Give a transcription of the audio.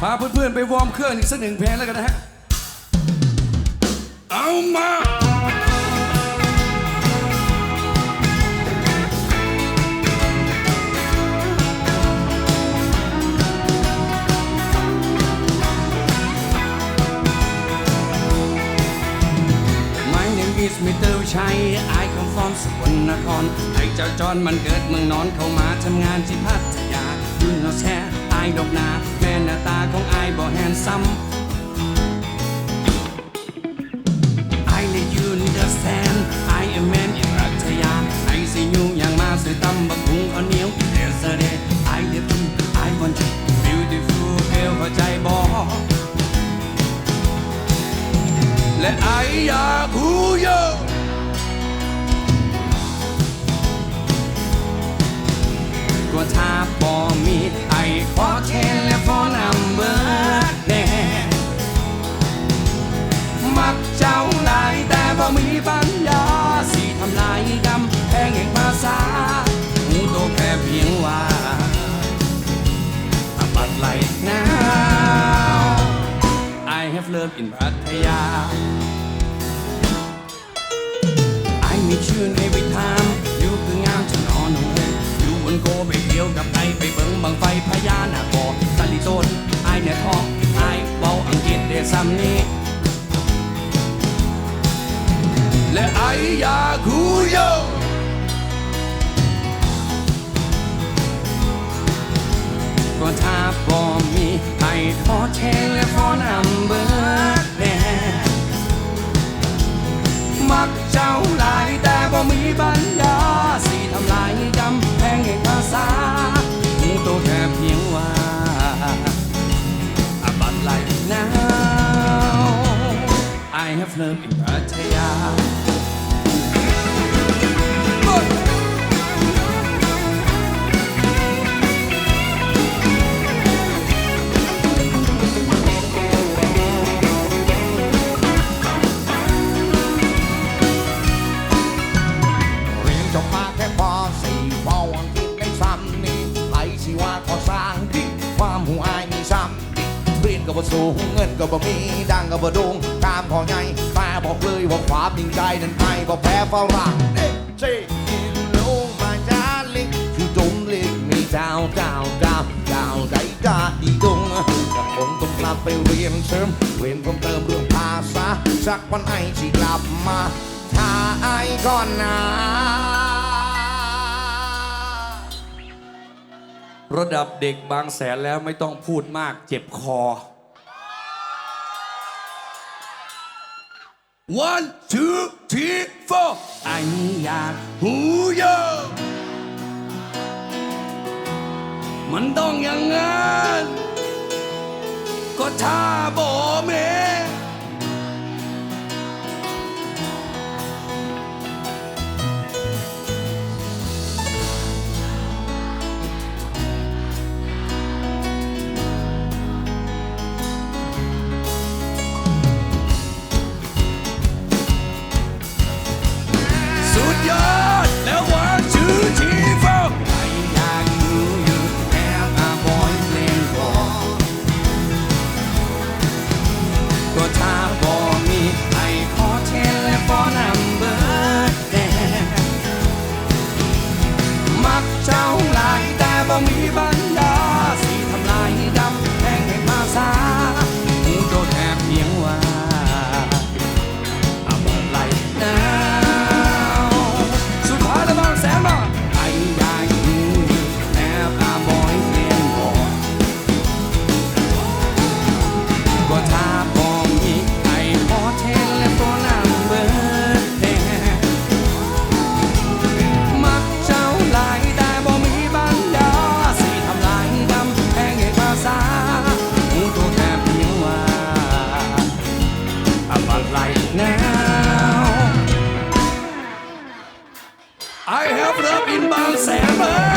พาเพื่อนๆไปวอร์มเครื่องอีกสักหนึ่งเพลงแล้วกันนะฮะ เอามา My name is Mr. ชัย I come from สกลนครไอ้เจ้าจอนมันเกิดเมืองนอนเข้ามาทำงานที่พัทยาดูนอแช่ายดอกนา แม่หน้าตาของไอ้บ่แฮนซัมอ้เลยยืนเดอะแซนไอ้แมนอิรัชยาไอ้สายูอย่างมาสวยตำบักหุงขอาวเหนียวเดสเดไอ้เดือดตุไอคอนจูบิวตี้ฟูลเอลเข้าใจบ่และไอ้อยากรู้เยอะ ก็ถ้าบอมีไอขอเทและฟอนัมเบอร์แน่มักเจ้าหลายแต่บ่มีปัญญาสิทำลายกำแพงแห่งภาษาหูโตแค่เพียงว่าบัดไหล now I have love in พัทยาไอ้มีชื่อ โกไปเที่ยวกับไอไปเบิ่งบังไฟพญานาคบอสลิโซนไอเนี่ยทองไอเบาอังกฤษเดซ้ำนี้ และไออยากหูโยก็ถ้าบอมีไอ้ขอเทนและฟอนัมเบอร์ have love in พั ก็บ่สูงเงินก็บ่มีดังก็บ่ด่งตามพอไงแต่บอกเลยว่าความจริงใจนั้นไอ้บ่แพ้ฝรั่งเอ๊ะ Say you know my darling you don't let me down down down down ได้ดาดีดงแต่คงต้องกลับไปเรียนเสริมเรียนเพิ่มเติมเรื่องภาษาสักวันไอ้สิกลับมาถ้าไอ้ก่อนนะระดับเด็กบางแสนแล้วไม่ต้องพูดมากเจ็บคอ one two three four ไอ้อยากหูเยอะมันต้องอย่างงั้นก็ถ้าบอเม มัก I have love in my salmon.